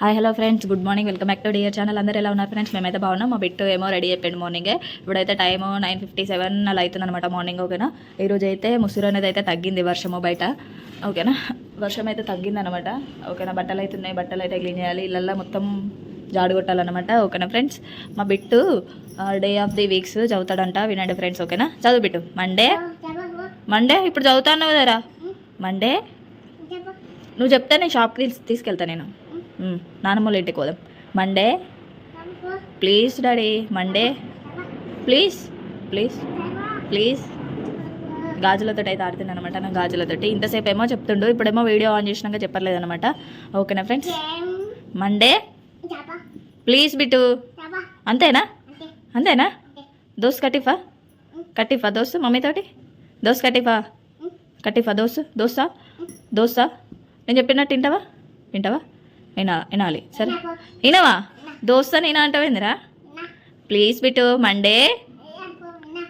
Hi hello friends good morning welcome back to dear channel అందరూ ఎలా ఉన్నారు friends మేమైతే బాగున్నాం. మా బిట్టు ఏమో రెడీ అయిపోయింది మార్నింగే ఇప్పుడైతే టైము నైన్ ఫిఫ్టీ సెవెన్ అలా అవుతుంది అనమాట మార్నింగ్ ఓకేనా ఈరోజు అయితే ముసురు అనేది అయితే తగ్గింది వర్షము బయట. ఓకేనా? వర్షం అయితే తగ్గింది అనమాట ఓకేనా? బట్టలు అయితే ఉన్నాయి. బట్టలు అయితే క్లీన్ చేయాలి. ఇళ్ళల్లో మొత్తం జాడు కొట్టాలన్నమాట. ఓకేనా ఫ్రెండ్స్ మా Bittu day of the weeks చదువుతాడంట. వినండి ఫ్రెండ్స్ ఓకేనా? చదువు బిట్టు. మండే మండే ఇప్పుడు చదువుతాను కదరా? మండే నువ్వు చెప్తే నేను షాప్కి తీస్- తీసుకెళ్తా నేను. నానమ్మలు ఇంటికి పోదాం. Monday? Please daddy Monday. Please please please. గాజులతో అయితే ఆడుతున్నాను అనమాట నా గాజులతోటి. ఇంతసేపు ఏమో చెప్తుండు ఇప్పుడేమో వీడియో ఆన్ చేసినాక చెప్పట్లేదనమాట ఓకేనా ఫ్రెండ్స్? మండే? ప్లీజ్ బిట్టు. అంతేనా? అంతేనా? దోస్ కటిఫా? కటిఫా దోస్త్ మమ్మీతోటి? దోస్ కటిఫా? కటిఫా దోస్త్ దోస్తా దోస్తా నేను చెప్పినట్టు వింటావా వింటావా వినా వినాలి సరే. వినవా దోస్తా నేను అంటావేందిరా ప్లీజ్ బిట్టు మండే.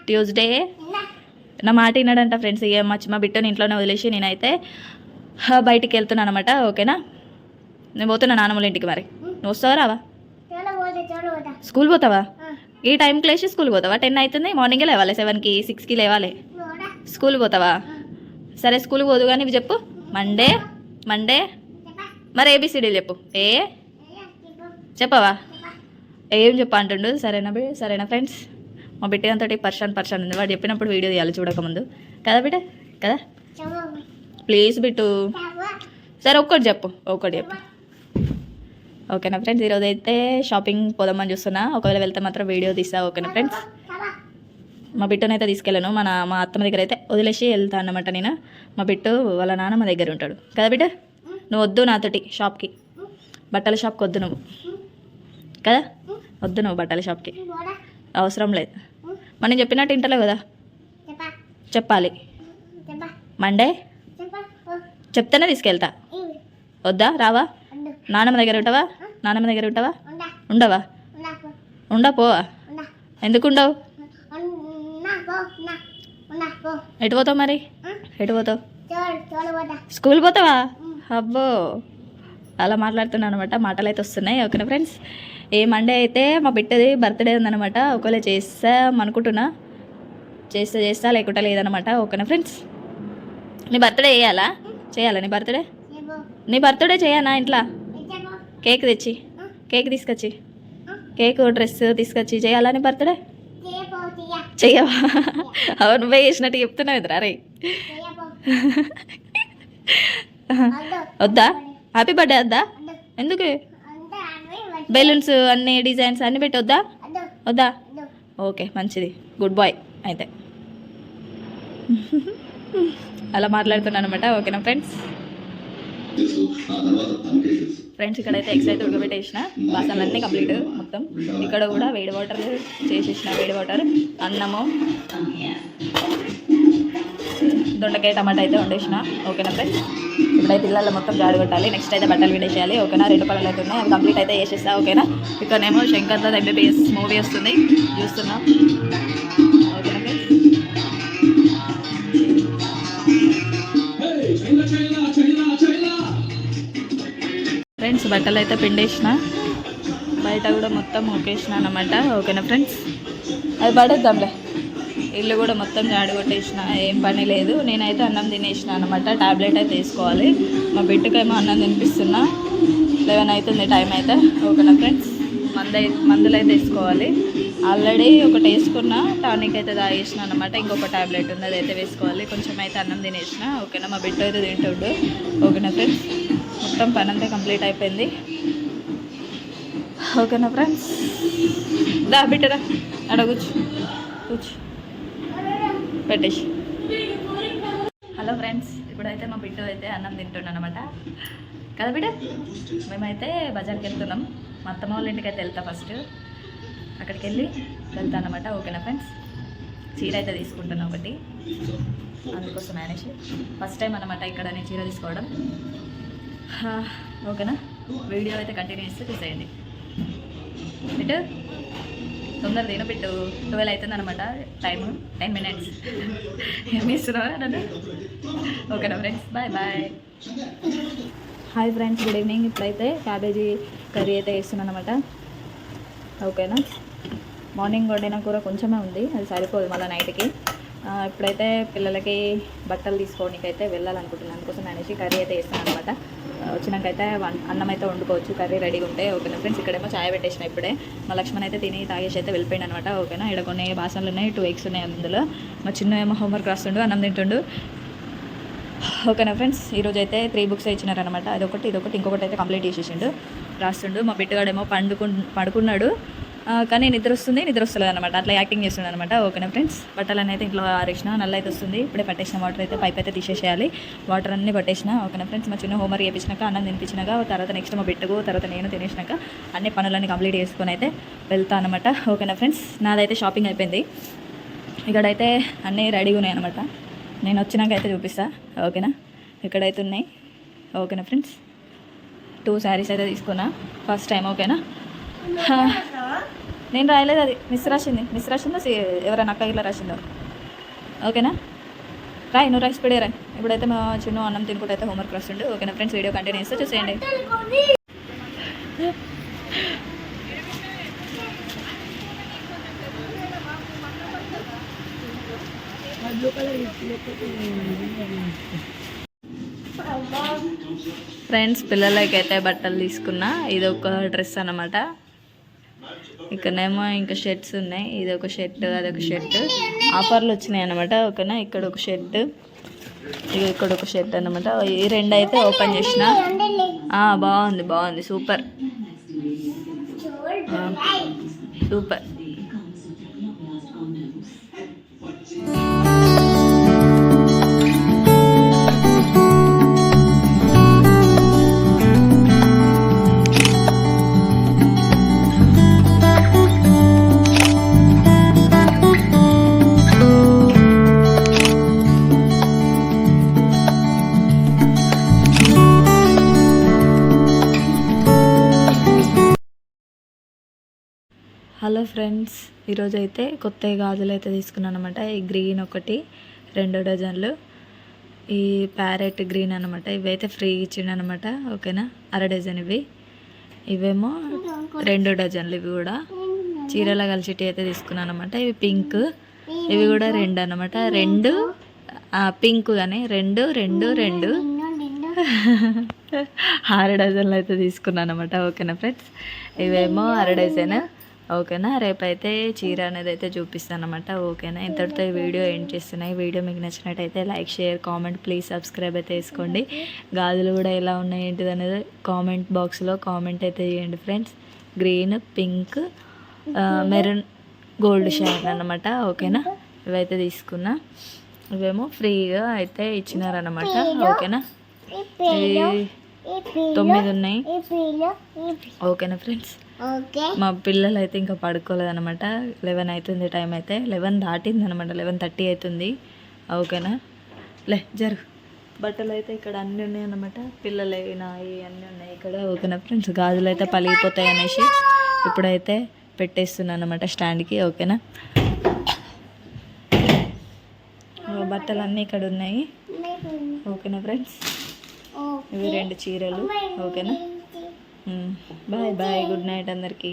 ట్యూస్డే. నా మాట విన్నాడంట ఫ్రెండ్స్ ఇక మా మా బిట్టుని ఇంట్లోనే వదిలేసి నేనైతే బయటికి వెళ్తున్నాను అనమాట ఓకేనా? నేను పోతున్నా నాన్నమ్మల ఇంటికి మరి. నువ్వు వస్తావా రావా? స్కూల్ పోతావా? ఈ టైంకి లేచి స్కూల్ పోతావా? టెన్ అవుతుంది మార్నింగే లేవాలి సెవెన్కి సిక్స్కి లేవాలి. స్కూల్ పోతావా? సరే స్కూల్ పోదు కానీ ఇవి చెప్పు. Monday Monday. మరి ఏబిసిడీలు చెప్పు. ఏ? చెప్పవా? ఏం చెప్ప అంటుండు? సరేనా బి సరేనా ఫ్రెండ్స్? మా బిడ్డ అంతటి పర్సన్ పర్సన్ ఉంది. వాడు చెప్పినప్పుడు వీడియో తీయాలి చూడకముందు. కదా బిడ్డ? కదా? ప్లీజ్ బిట్టు. సరే ఒక్కటి చెప్పు ఒక్కటి చెప్పు. ఓకేనా ఫ్రెండ్స్? ఈరోజు అయితే షాపింగ్ పోదామని చూస్తున్నా. ఒకవేళ వెళ్తే మాత్రం వీడియో తీస్తా ఓకేనా ఫ్రెండ్స్? మా బిట్టుని అయితే తీసుకెళ్ళాను. మన మా అత్తమ్మ దగ్గర అయితే వదిలేసి వెళ్తా అన్నమాట నేను. మా బిట్టు వాళ్ళ నాన్న మా దగ్గర ఉంటాడు. కదా బిడ్డ? నువ్వు వద్దు నాతోటి షాప్కి. బట్టల షాప్కి వద్దు నువ్వు. కదా? వద్దు నువ్వు బట్టల షాప్కి. అవసరం లేదు. మనం చెప్పినట్టు ఇంటలేవు కదా? చెప్పాలి. మండే? చెప్తేనే తీసుకెళ్తా. వద్దా? రావా? నాన్నమ్మ దగ్గర ఉంటావా? నాన్నమ్మ దగ్గర ఉంటావా? ఉండవా? ఉండా పోవా ఎందుకు ఉండవు ఎటు పోతావు మరి? ఎటు పోతావు? స్కూల్ పోతావా? అబ్బో. అలా మాట్లాడుతున్నాను అనమాట మాటలు అయితే వస్తున్నాయి. ఓకేనా ఫ్రెండ్స్? ఏ మండే అయితే మా బిడ్డది బర్త్డే ఉందన్నమాట. ఒకవేళ చేస్తాం అనుకుంటున్నా. చేస్తే చేస్తా లేకుంటే లేదనమాట ఓకేనా ఫ్రెండ్స్? నీ బర్త్డే చేయాలా? చేయాలా నీ బర్త్డే? నీ బర్త్డే చేయనా ఇంట్లో? కేక్ తెచ్చి. కేక్ తీసుకొచ్చి. కేక్ డ్రెస్ తీసుకొచ్చి చేయాలా నీ బర్త్డే? చెయ్యవా అవును నువ్వే చేసినట్టు చెప్తున్నావు ఎదురా రే వద్దా? హ్యాపీ బర్త్డే వద్దా ఎందుకు? బెలూన్స్ అన్ని డిజైన్స్ అన్ని పెట్టి వద్దా? వద్దా ఓకే మంచిది. గుడ్ బాయ్ అయితే. అలా మాట్లాడుతున్నాను అనమాట ఓకేనా ఫ్రెండ్స్ ఫ్రెండ్స్ ఇక్కడైతే ఎగ్స్ అయితే ఉడకబెట్టేసిన. బాసనలన్నీ కంప్లీట్ మొత్తం ఇక్కడ కూడా వేడి వాటర్ చేసేసిన వేడి వాటర్ అన్నము. దొండకాయ టమాటా అయితే వండేసిన. ఓకేనా ఫ్రెండ్స్ మరి ఇళ్ళల్లో మొత్తం గాడి కొట్టాలి. నెక్స్ట్ అయితే బట్టలు విడేసేయాలి. ఓకేనా? రెండు పనులు అయితే ఉన్నాయి. అవి కంప్లీట్ అయితే చేసేస్తా ఓకేనా? ఇక్కడనేమో శంకర్ దాద్ ఎంబీబీఎస్ మూవీ వస్తుంది. చూస్తున్నాం. ఓకేనా ఫ్రెండ్స్ బట్టలు అయితే పిండేసిన. బయట కూడా మొత్తం ఊకేసిన అనమాట ఓకేనా ఫ్రెండ్స్ అది పడేద్దాంలే. ఇల్లు కూడా మొత్తం జాడి కొట్టేసిన ఏం పని లేదు. నేనైతే అన్నం తినేసిన అనమాట టాబ్లెట్ అయితే వేసుకోవాలి. మా బిడ్డకేమో అన్నం తినిపిస్తున్నా. లెవెన్ అవుతుంది టైం అయితే. ఓకేనా ఫ్రెండ్స్? మందు మందులు అయితే వేసుకోవాలి. ఆల్రెడీ ఒకటి వేసుకున్న టానిక్ అయితే తాగేసిన అనమాట ఇంకొక టాబ్లెట్ ఉంది అదైతే వేసుకోవాలి. కొంచెం అయితే అన్నం తినేసిన. ఓకేనా? మా బిడ్డ అయితే తింటుండు. ఓకేనా ఫ్రెండ్స్? మొత్తం పని అంతా కంప్లీట్ అయిపోయింది. ఓకేనా ఫ్రెండ్స్? దా బిడ్డరా అడ కూర్చు. కూర్చో. పెట్టేసి హలో ఫ్రెండ్స్ ఇప్పుడైతే మా బిడ్డ అయితే అన్నం తింటున్నాను అనమాట కదా బిడ్డ? మేమైతే బజార్కి వెళ్తున్నాం. మా అత్తమ్మ వాళ్ళ ఇంటికి అయితే వెళ్తా ఫస్ట్. అక్కడికి వెళ్ళి వెళ్తాను అనమాట ఓకేనా ఫ్రెండ్స్? చీర అయితే తీసుకుంటున్నా ఒకటి. అందుకోసం మేనేజ్ ఫస్ట్ టైం అనమాట ఇక్కడ నేను చీర తీసుకోవడం. హా, ఓకేనా? వీడియో అయితే కంటిన్యూ చేస్తే చూసేయండి బిడ్డ? తొందర తిన బిట్టు ట్వెల్వ్ అవుతుంది అనమాట టైము టెన్ మినిట్స్. ఏం ఇస్తున్నావు నన్ను? ఓకేనా friends bye bye. Hi friends good evening ఇప్పుడైతే క్యాబేజీ కర్రీ అయితే వేస్తున్నాను అనమాట ఓకేనా? మార్నింగ్ వండిన కూర కొంచెమే ఉంది అది సరిపోదు మళ్ళీ నైట్కి. ఇప్పుడైతే పిల్లలకి బట్టలు తీసుకోవడానికి అయితే వెళ్ళాలనుకుంటున్నాను అందుకోసం అనేసి కర్రీ అయితే వేస్తాను అనమాట వచ్చినాకైతే అన్నం అయితే వండుకోవచ్చు కర్రీ రెడీగా ఉంటే ఓకేనా? ఫ్రెండ్స్ ఇక్కడేమో చాయ్ పెట్టేసిన ఇప్పుడే. మా లక్ష్మణ్ అయితే తిని తాగేసి అయితే వెళ్ళిపోయింది అనమాట ఓకేనా? ఇక్కడ కొన్ని బాసనలు ఉన్నాయి టూ ఎగ్స్ ఉన్నాయి అందులో. మా చిన్న ఏమో హోంవర్క్ రాస్తుండు అన్నం తింటుండు. ఓకేనా ఫ్రెండ్స్ ఈరోజు అయితే త్రీ బుక్స్ ఇచ్చినారనమాట అదొకటి ఇదొకటి ఇంకొకటి అయితే కంప్లీట్ చేసేసిండు. రాస్తుండు. మా బిడ్డగాడేమో పండుకు పడుకున్నాడు. కానీ నిద్ర వస్తుంది నిద్ర వస్తలేదు అనమాట అట్లా యాక్టింగ్ చేస్తుండే అనమాట ఓకేనా ఫ్రెండ్స్? బట్టలు అయితే ఇంట్లో ఆరేసిన నల్ల అయితే వస్తుంది ఇప్పుడే పట్టేసిన వాటర్ అయితే పైప్ అయితే తీసేసేయాలి. వాటర్ అన్నీ పట్టేసిన ఓకేనా ఫ్రెండ్స్? మా చిన్న హోంవర్క్ చేయించినాక అన్నం తినిపించినాక తర్వాత నెక్స్ట్ మా బిడ్డకు తర్వాత నేను తినేసినాక అన్ని పనులన్నీ కంప్లీట్ చేసుకొని అయితే వెళ్తా అనమాట ఓకేనా ఫ్రెండ్స్? నాదైతే షాపింగ్ అయిపోయింది. ఇక్కడైతే అన్నీ రెడీగా ఉన్నాయి అనమాట నేను వచ్చినాక అయితే చూపిస్తా. ఓకేనా? ఇక్కడైతే ఉన్నాయి. ఓకేనా ఫ్రెండ్స్? టూ శారీస్ అయితే తీసుకున్నా. ఫస్ట్ టైం ఓకేనా. నేను రాయలేదు అది. మిస్ రాసింది. మిస్ రాసిందో? ఎవరైనా అక్క ఇట్లా రాసిందో? ఓకేనా? రాయ్ నువ్వు రాసి పెడే రాయ్. ఇప్పుడైతే మా చిన్న అన్నం తినుకుంటే అయితే హోంవర్క్ రాస్తుండే. ఓకేనా ఫ్రెండ్స్? వీడియో కంటిన్యూ చేస్తే చూసేయండి. ఫ్రెండ్స్ పిల్లలకైతే బట్టలు తీసుకున్నా. ఇది ఒక డ్రెస్ అన్నమాట. ఇక్కడనేమో ఇంకా షర్ట్స్ ఉన్నాయి. ఇది ఒక షర్ట్ అదొక షర్ట్. ఆఫర్లు వచ్చినాయి అనమాట ఓకేనా? ఇక్కడ ఒక షర్ట్ ఇక ఇక్కడ ఒక షర్ట్ అనమాట ఈ రెండు అయితే ఓపెన్ చేసిన. ఆ, బాగుంది బాగుంది. సూపర్. ఆ, సూపర్. హలో ఫ్రెండ్స్ ఈరోజు అయితే కొత్త గాజులు అయితే తీసుకున్నాను అనమాట ఈ గ్రీన్ ఒకటి రెండు డజన్లు. ఈ ప్యారెట్ గ్రీన్ అనమాట ఇవైతే ఫ్రీ ఇచ్చిండు అనమాట ఓకేనా? అర డజన్ ఇవి. ఇవేమో రెండు డజన్లు ఇవి కూడా. చీరల కలిసిటి అయితే తీసుకున్నాను అనమాట ఇవి పింక్ ఇవి కూడా రెండు అనమాట రెండు పింక్ కానీ రెండు రెండు రెండు. ఆరు డజన్లు అయితే తీసుకున్నాను అనమాట ఓకేనా ఫ్రెండ్స్? ఇవేమో అర డజన్. ఓకేనా? రేపైతే చీర అనేది అయితే చూపిస్తాను అనమాట ఓకేనా? ఇంతటితో ఈ వీడియో ఎండ్ చేస్తున్నాయి వీడియో మీకు నచ్చినట్టయితే like share comment please subscribe అయితే వేసుకోండి గాజులు కూడా ఎలా ఉన్నాయి ఏంటిది అనేది కామెంట్ బాక్స్లో కామెంట్ అయితే చేయండి friends. Green pink maroon gold shine అన్నమాట. ఓకేనా? ఇవైతే తీసుకున్నా. ఇవేమో ఫ్రీగా అయితే ఇచ్చినారనమాట ఓకేనా? తొమ్మిది ఉన్నాయి ఓకేనా ఫ్రెండ్స్? మా పిల్లలు అయితే ఇంకా పడుకోలేదు అనమాట లెవెన్ అవుతుంది టైం అయితే. లెవెన్ దాటింది అనమాట లెవెన్ థర్టీ అవుతుంది ఓకేనా? లే జరుగు బట్టలు అయితే ఇక్కడ అన్నీ ఉన్నాయి అనమాట పిల్లలు నాయి అన్నీ ఉన్నాయి ఇక్కడ. ఓకేనా ఫ్రెండ్స్? గాజులు అయితే పలిగిపోతాయి అనేసి ఇప్పుడైతే పెట్టేస్తున్నాను అనమాట స్టాండ్కి ఓకేనా? బట్టలు అన్నీ ఇక్కడ ఉన్నాయి. ఓకేనా ఫ్రెండ్స్? ఇవి రెండు చీరలు. ఓకేనా? Bye bye. గుడ్ నైట్ అందరికీ.